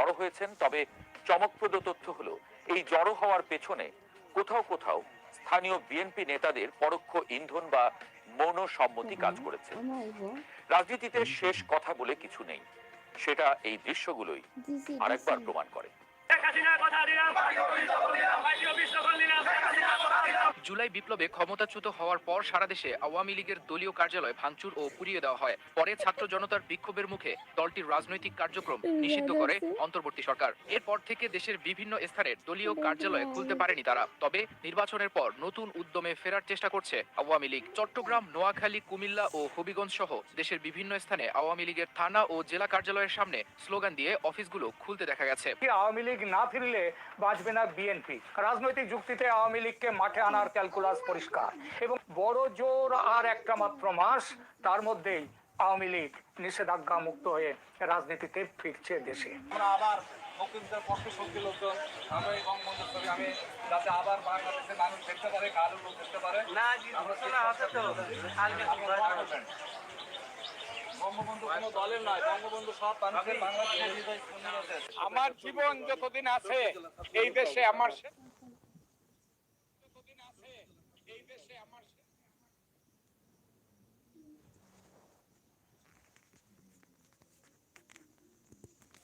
জড়ো হয়েছেন তবে চমকপ্রদ তথ্য হলো এই জড়ো হওয়ার পেছনে কোথাও কোথাও স্থানীয় বিএনপি নেতাদের পরোক্ষ ইন্ধন বা মৌন সম্মতি কাজ করেছে। রাজনীতিতে শেষ কথা বলে কিছু নেই। সেটা এই দৃশ্যগুলোই আরেকবার প্রমাণ করে। জুলাই বিপ্লবে ক্ষমতাচ্যুত হওয়ার পর সারা দেশে আওয়ামী লীগের দলীয় কার্যালয় ভাঙচুর ও পুড়িয়ে দেওয়া হয়। পরে ছাত্র জনতার বিক্ষোভের মুখে দলটির রাজনৈতিক কার্যক্রম নিষিদ্ধ করে অন্তর্বর্তী সরকার। এরপর থেকে দেশের বিভিন্ন স্থানের দলীয় কার্যালয় খুলতে পারেনি তারা। তবে নির্বাচনের পর নতুন উদ্যমে ফেরার চেষ্টা করছে আওয়ামী লীগ। চট্টগ্রাম নোয়াখালী কুমিল্লা ও হবিগঞ্জ সহ দেশের বিভিন্ন স্থানে আওয়ামী লীগের থানা ও জেলা কার্যালয়ের সামনে স্লোগান দিয়ে অফিসগুলো খুলতে দেখা গেছে। আওয়ামী লীগ না ফিরলে বাঁচবে না বিএনপি। রাজনৈতিক যুক্তিতে আওয়ামী লীগকে মাঠে আনার ক্যালকুলাস পরিষ্কার। এবং বড় জোর আর একটা মাত্র মাস তার মধ্যেই আওয়ামী লীগ নিষেধাজ্ঞা মুক্ত হয়ে রাজনীতিতে ফিরছে দেশে। আমরা আবার মুক্তিযুদ্ধের পক্ষ শক্তি লোকজন আমরা এই বঙ্গবন্ধুর ছবি আমি যাতে আবার বাংলাদেশের মানুষ দেখতে পারে কালো লোক দেখতে পারে। বঙ্গবন্ধু বঙ্গবন্ধু আছে। আমার জীবন যতদিন আছে এই দেশে আমার যতদিন আছে এই দেশে আমার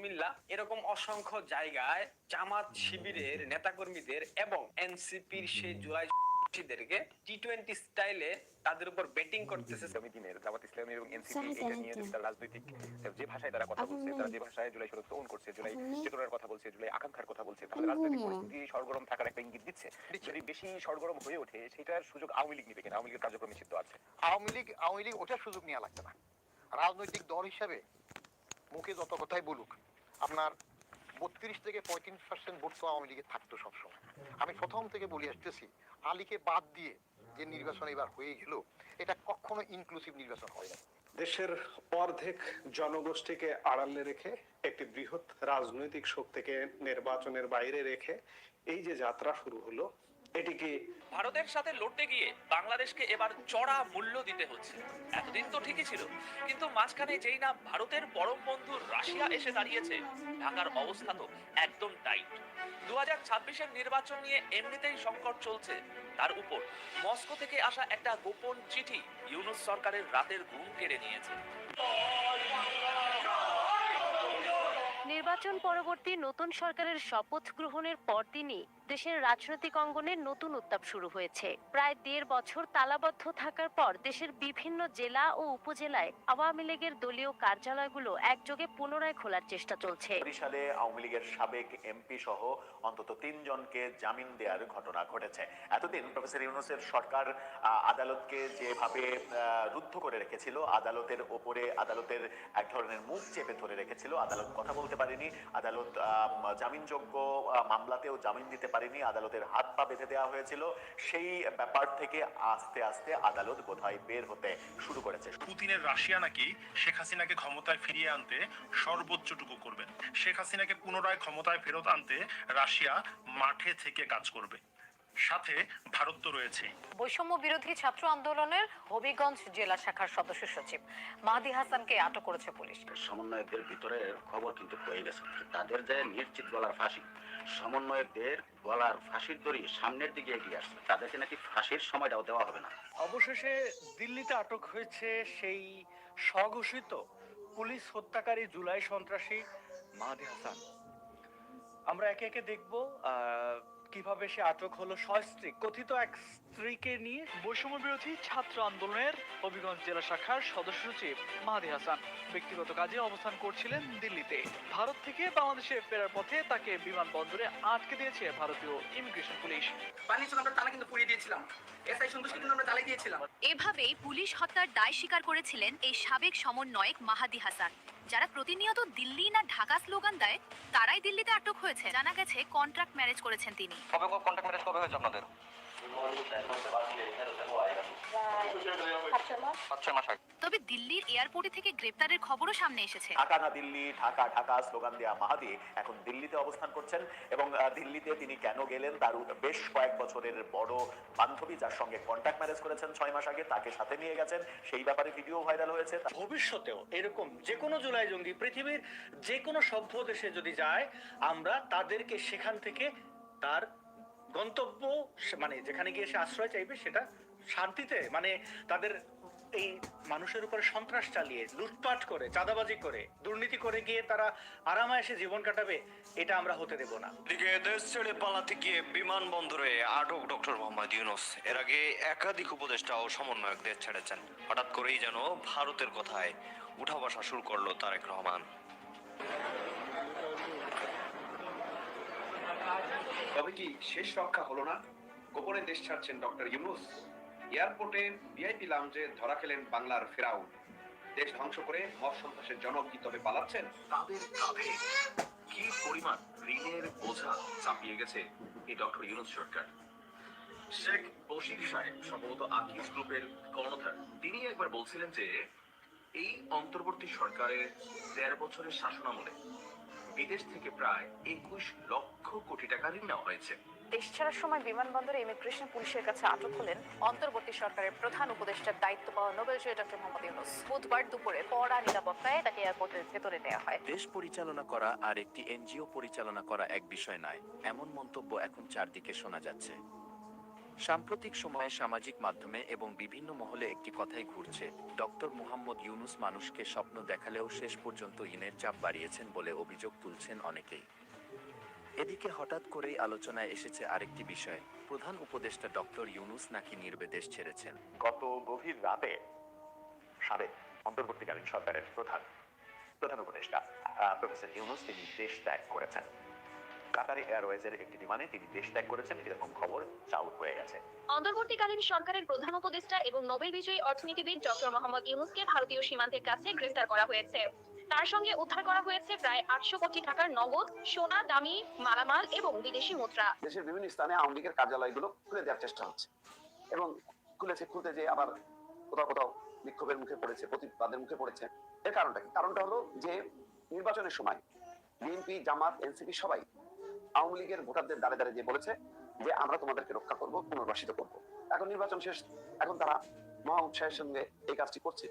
কুমিল্লা এরকম অসংখ্য জায়গায় জামাত শিবিরের নেতাকর্মীদের এবং এনসিপির সেই জুলাই দেরকে টি টোয়েন্টি স্টাইলে তাদের উপর ব্যাটিং করতেছে আগামী দিনের জামাত ইসলামী এবং এনসিপি এটা নিয়ে যদি তারা রাজনৈতিক যে ভাষায় তারা কথা বলছে তারা যে ভাষায় জুলাই করছে জুলাই চেতনার কথা বলছে জুলাই আকাঙ্ক্ষার কথা বলছে তাহলে রাজনৈতিক পরিস্থিতি সরগরম থাকার একটা ইঙ্গিত দিচ্ছে। যদি বেশি সরগরম হয়ে ওঠে সেটার সুযোগ আওয়ামী লীগ নিবে কিনা? আওয়ামী লীগের কার্যক্রম নিষিদ্ধ আছে। আওয়ামী লীগ আওয়ামী লীগ ওটার সুযোগ নেওয়া লাগবে না। রাজনৈতিক দল হিসাবে মুখে যত কথাই বলুক আপনার বত্রিশ থেকে পঁয়ত্রিশ পার্সেন্ট ভোট তো আওয়ামী লীগের থাকতো সবসময়। আমি প্রথম থেকে বলে আসতেছি, আলীকে বাদ দিয়ে যে নির্বাচন এবার হয়ে গেল, এটা কখনো ইনক্লুসিভ নির্বাচন হয় না। দেশের অর্ধেক জনগোষ্ঠীকে আড়ালে রেখে, একটি বৃহৎ রাজনৈতিক শক্তিকে নির্বাচনের বাইরে রেখে, এই যে যাত্রা শুরু হলো এটি কি ভারতের সাথে লড়তে গিয়ে বাংলাদেশকে এবার চড়া মূল্য দিতে হচ্ছে। এতদিন তো ঠিকই ছিল কিন্তু মাঝখানে যেই না ভারতের পরম বন্ধু রাশিয়া এসে দাঁড়িয়েছে ঢাকার অবস্থা তো একদম টাইট। দু হাজার ছাব্বিশের নির্বাচন নিয়ে এমনিতেই সংকট চলছে তার উপর মস্কো থেকে আসা একটা গোপন চিঠি ইউনুস সরকারের রাতের ঘুম কেড়ে নিয়েছে। নির্বাচন পরবর্তী নতুন সরকারের শপথ গ্রহণের পরদিনই দেশের রাজনৈতিক অঙ্গনে নতুন উত্তাপ শুরু হয়েছে। প্রায় দেড় বছর তালাবদ্ধ থাকার পর দেশের বিভিন্ন জেলা ও উপজেলায় আওয়ামী লীগের দলীয় কার্যালয়গুলো একযোগে পুনরায় খোলার চেষ্টা চলছে। সালে আওয়ামী লীগের সাবেক এমপি সহ অন্তত তিনজনকে জামিন দেওয়ার ঘটনা ঘটেছে। এতদিন প্রফেসর ইউনুসের সরকার আদালতকে যেভাবে রুদ্ধ করে রেখেছিল, আদালতের ওপরে আদালতের এক ধরনের মুখ চেপে ধরে রেখেছিল, আদালত কথা বলতে পারেনি, আদালত জামিনযোগ্য মামলাতেও জামিন দিতে পারেনি, আদালতের হাত পা বেঁধে দেওয়া হয়েছিল। সেই ব্যাপার থেকে আস্তে আস্তে আদালত বোধহয় বের হতে শুরু করেছে। পুতিনের রাশিয়া নাকি শেখ হাসিনাকে ক্ষমতায় ফিরিয়ে আনতে সর্বোচ্চটুকু করবেন শেখ হাসিনাকে পুনরায় ক্ষমতায় ফেরত আনতে রাশিয়া মাঠে থেকে কাজ করবে। সাথে ভারত তো রয়েছেই বৈষম্য বিরোধী ছাত্র আন্দোলনের হবিগঞ্জ জেলা শাখার সদস্য সচিব মাহদি হাসানকে আটক করেছে পুলিশ। সমন্বয়কদের ভিতরে খবর কিন্তু হয়ে গেছে। তাদের যে নিশ্চিত গলার ফাঁসি সমন্বয়কদের গলার ফাঁসির দড়ি সামনের দিকে এগিয়ে আসছে। তাদেরকে নাকি ফাঁসির সময়টাও দেওয়া হবে না। অবশেষে দিল্লিতে আটক হয়েছে সেই স্বঘোষিত পুলিশ হত্যাকারী জুলাই সন্ত্রাসী মাহাদি হাসান। আমরা একে একে দেখব আহ, কীভাবে সে আটক হলো? সস্ত্রী কথিত এক স্ত্রীকে নিয়ে বৈষম্য বিরোধী ছাত্র আন্দোলনের হবিগঞ্জ জেলা শাখার সদস্য সচিব মাহাদি হাসান ব্যক্তিগত কাজে অবস্থান করছিলেন দিল্লিতে। ভারত থেকে বাংলাদেশে ফেরার পথে তাকে বিমানবন্দরে আটকে দিয়েছে ভারতীয় ইমিগ্রেশন পুলিশ। পানি আমরা তালা কিন্তু পুড়িয়ে দিয়েছিলাম। এসআই সন্তুষ্টি কিন্তু আমরা তালাই দিয়েছিলাম। এভাবেই পুলিশ হত্যার দায় স্বীকার করেছিলেন এই সাবেক সমন্বয়ক মাহাদি হাসান। যারা প্রতিনিয়ত দিল্লি না ঢাকা স্লোগান দেয়, তারাই দিল্লিতে আটক হয়েছে। জানা গেছে কন্ট্রাক্ট ম্যারেজ করেছেন তিনি। কবে কন্ট্রাক্ট ম্যারেজ কবে হয়েছে আপনাদের? তবে দিল্লির এয়ারপোর্টে থেকে গ্রেপ্তারের খবরও সামনে এসেছে। ঢাকা না দিল্লি ঢাকা ঢাকা স্লোগান দেওয়া মাহাদি এখন দিল্লিতে অবস্থান করছেন এবং দিল্লিতে তিনি কেন গেলেন তার বেশ কয়েক বছরের বড় বান্ধবী যার সঙ্গে কন্ট্যাক্ট ম্যারেজ করেছেন ছয় মাস আগে তাকে সাথে নিয়ে গেছেন। সেই ব্যাপারে ভিডিও ভাইরাল হয়েছে। ভবিষ্যতেও এরকম যে কোনো জুলাই জঙ্গি পৃথিবীর যে কোনো সভ্য দেশে যদি যায় আমরা তাদেরকে সেখান থেকে তার গন্তব্য মানে যেখানে গিয়ে সে আশ্রয় চাইবে, সেটা শান্তিতে মানে তাদের এই মানুষের উপরে সন্ত্রাস চালিয়ে, লুটপাট করে, চাঁদাবাজি করে, দুর্নীতি করে গিয়ে তারা আরামায়েসে জীবন কাটাবে, এটা আমরা হতে দেব না। দিকে দেশ ছেড়ে পালাতে গিয়ে বিমানবন্দরে আটক ডক্টর মোহাম্মদ ইউনুস। এর আগে একাধিক উপদেষ্টা ও সমন্বয়ক দেশ ছেড়েছেন। হঠাৎ করেই যেন ভারতের কথায় উঠা বসা শুরু করল তারেক রহমান। তবে কি শেষ রক্ষা হলো না? গোপনে দেশ ছাড়ছেন ডক্টর ইউনুস। এয়ারপোর্টে ভিআইপি লাউঞ্জে ধরা খেলেন বাংলার ফেরাউন। দেশ ধ্বংস করে মব সন্ত্রাসের জনক কি তবে পালাচ্ছেন? তাদের কাঁধে কি পরিমাণ ঋণের বোঝা চাপিয়ে গেছে এই ডক্টর ইউনুস সরকার? শেখ বশির সাহেব, সম্ভবত আকিজ গ্রুপের কর্ণধার, তিনি একবার বলছিলেন যে এই অন্তর্বর্তী সরকারের দেড় বছরের শাসনামলে বিদেশ থেকে প্রায় একুশ লক্ষ কোটি টাকা ঋণ নেওয়া হয়েছে। দেশ ছাড়ার সময় বিমানবন্দরে ইমিগ্রেশন পুলিশের কাছে আটক হলেন অন্তর্বর্তী সরকারের প্রধান উপদেষ্টার দায়িত্ব পাওয়া নোবেল জয়ী ডক্টর মোহাম্মদ ইউনুস। বুধবার দুপুরে কড়া নিরাপত্তায় তাকে এয়ারপোর্টের ভেতরে নেওয়া হয়। দেশ পরিচালনা করা আর একটি এনজিও পরিচালনা করা এক বিষয় নয়। এমন মন্তব্য এখন চারদিকে শোনা যাচ্ছে। সাম্প্রতিক সময়ে সামাজিক মাধ্যমে এবং বিভিন্ন মহলে একটি কথাই ঘুরছে, ডক্টর মুহাম্মদ ইউনুস মানুষকে স্বপ্ন দেখালেও শেষ পর্যন্ত ইনের চাপ বাড়িয়েছেন বলে অভিযোগ তুলছেন অনেকেই। এদিকে হঠাৎ করেই আলোচনায় এসেছে আরেকটি বিষয়, প্রধান উপদেষ্টা ডক্টর ইউনুস নাকি নির্বেদেশ ছেড়েছেন? গত গভীর রাতে সাবেক অন্তর্বর্তীকালীন সরকারের প্রধান প্রধান উপদেষ্টা প্রফেসর ইউনুস তিনি দেশ ত্যাগ করেছেন। কাতারি এয়ারওয়েজের একটি বিমানে তিনি দেশ ত্যাগ করেছেন এরকম খবর চাউট হয়ে গেছে। অন্তর্বর্তীকালীন সরকারের প্রধান উপদেষ্টা এবং নোবেল বিজয়ী অর্থনীতিবিদ ডক্টর মোহাম্মদ ইউনুসকে ভারতীয় সীমান্তের কাছে গ্রেফতার করা হয়েছে। তার সঙ্গে উদ্ধার করা হয়েছে প্রায় আটশো কোটি টাকার নগদ সোনা দামি মালামাল এবং বিদেশি মুদ্রা। দেশের বিভিন্ন স্থানে আওয়ামী লীগের কার্যালয়গুলো খুলে দেওয়ার চেষ্টা হচ্ছে এবং খুলেছে খুলতে যে আবার কোথাও কোথাও বিক্ষোভের মুখে পড়েছে প্রতিবাদের মুখে পড়েছে। এর কারণটা কি? কারণটা হলো যে নির্বাচনের সময় বিএনপি জামাত এনসিপি সবাই আওয়ামী লীগের ভোটারদের দাঁড়ে দাঁড়িয়ে যে বলেছে যে আমরা তোমাদেরকে রক্ষা করব পুনর্বাসিত করব। এখন নির্বাচন শেষ। এখন তারা মহা উৎসাহের সঙ্গে এই কাজটি করছে।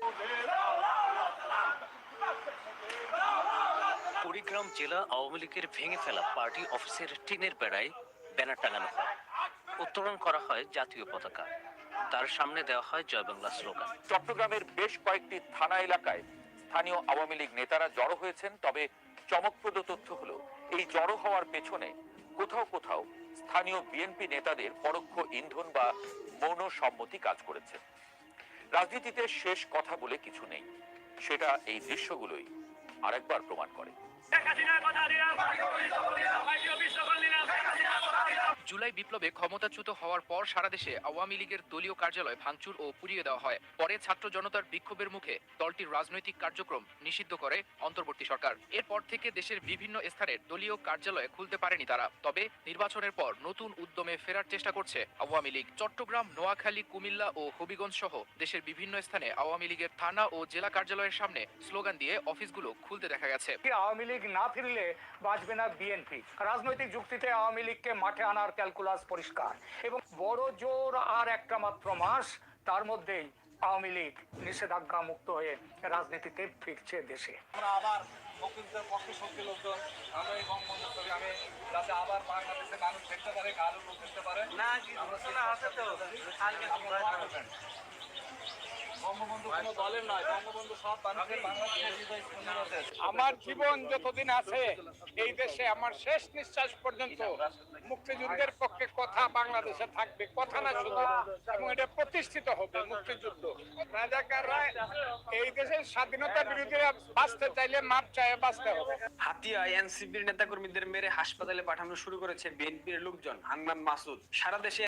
কুড়িগ্রাম জেলা আওয়ামী লীগের ভেঙে ফেলা পার্টি অফিসের টিনের বেড়ায় ব্যানার টাঙানো হয়। উত্তোলন করা হয় জাতীয় পতাকা। তার সামনে দেওয়া হয় জয় বাংলা স্লোগান। চট্টগ্রামের বেশ কয়েকটি থানা এলাকায় স্থানীয় আওয়ামী লীগ নেতারা জড়ো হয়েছেন তবে চমকপ্রদ তথ্য হলো এই জড়ো হওয়ার পেছনে কোথাও কোথাও স্থানীয় বিএনপি নেতাদের পরোক্ষ ইন্ধন বা মৌন সম্মতি কাজ করেছে। রাজনীতিতে শেষ কথা বলে কিছু নেই। সেটা এই দৃশ্যগুলোই আরেকবার প্রমাণ করে। জুলাই বিপ্লবে ক্ষমতাচ্যুত হওয়ার পর সারা দেশে আওয়ামী লীগের দলীয় কার্যালয় ভাঙচুর ও পুড়িয়ে দেওয়া হয়। পরে ছাত্র জনতার বিক্ষোভের মুখে দলটির রাজনৈতিক কার্যক্রম নিষিদ্ধ করে অন্তর্বর্তী সরকার। এরপর থেকে দেশের বিভিন্ন স্থানে দলীয় কার্যালয় খুলতে পারেনি তারা। তবে নির্বাচনের পর নতুন উদ্যমে ফেরার চেষ্টা করছে আওয়ামী লীগ। চট্টগ্রাম, নোয়াখালী, কুমিল্লা ও হবিগঞ্জ সহ দেশের বিভিন্ন স্থানে আওয়ামী লীগের থানা ও জেলা কার্যালয়ের সামনে স্লোগান দিয়ে অফিসগুলো খুলতে দেখা গেছে। আওয়ামী লীগ না ফিরলে বাঁচবে না বিএনপি। রাজনৈতিক যুক্তিতে আওয়ামী লীগকে মাঠে আনার ক্যালকুলাস পরিষ্কার। এবং বড় জোর আর একটা মাত্র মাস তার মধ্যেই আওয়ামী লীগ নিষেধাজ্ঞা মুক্ত হয়ে রাজনীতিতে ফিরছে দেশে। আমরা আবার মুক্তিযুদ্ধের পক্ষে শক্তি লোকজন আমরা এই বঙ্গবন্ধু ছবি আমি যাতে আবার বাংলাদেশে মানুষ দেখতে পারে কালো লোক দেখতে পারে কোনো দলের নয় বঙ্গবন্ধু সব মানুষের বাংলাদেশের হৃদয় স্পন্দন আছে। আমার জীবন যতদিন আছে এই দেশে আমার শেষ নিঃশ্বাস পর্যন্ত মুক্তিযুদ্ধের পক্ষে কথা বাংলাদেশে থাকবে কথা না শুধু এবং এটা প্রতিষ্ঠিত হবে মুক্তিযুদ্ধ। রাজাকাররা এই দেশের স্বাধীনতা বিরোধীরা বাঁচতে চাইলে মাপ চায় বাঁচতে হবে। হাতিয়া এনসিপির নেতাকর্মীদের মেরে হাসপাতালে পাঠানো শুরু করেছে বিএনপির লোকজন হান্নান মাসুদ। সারা দেশে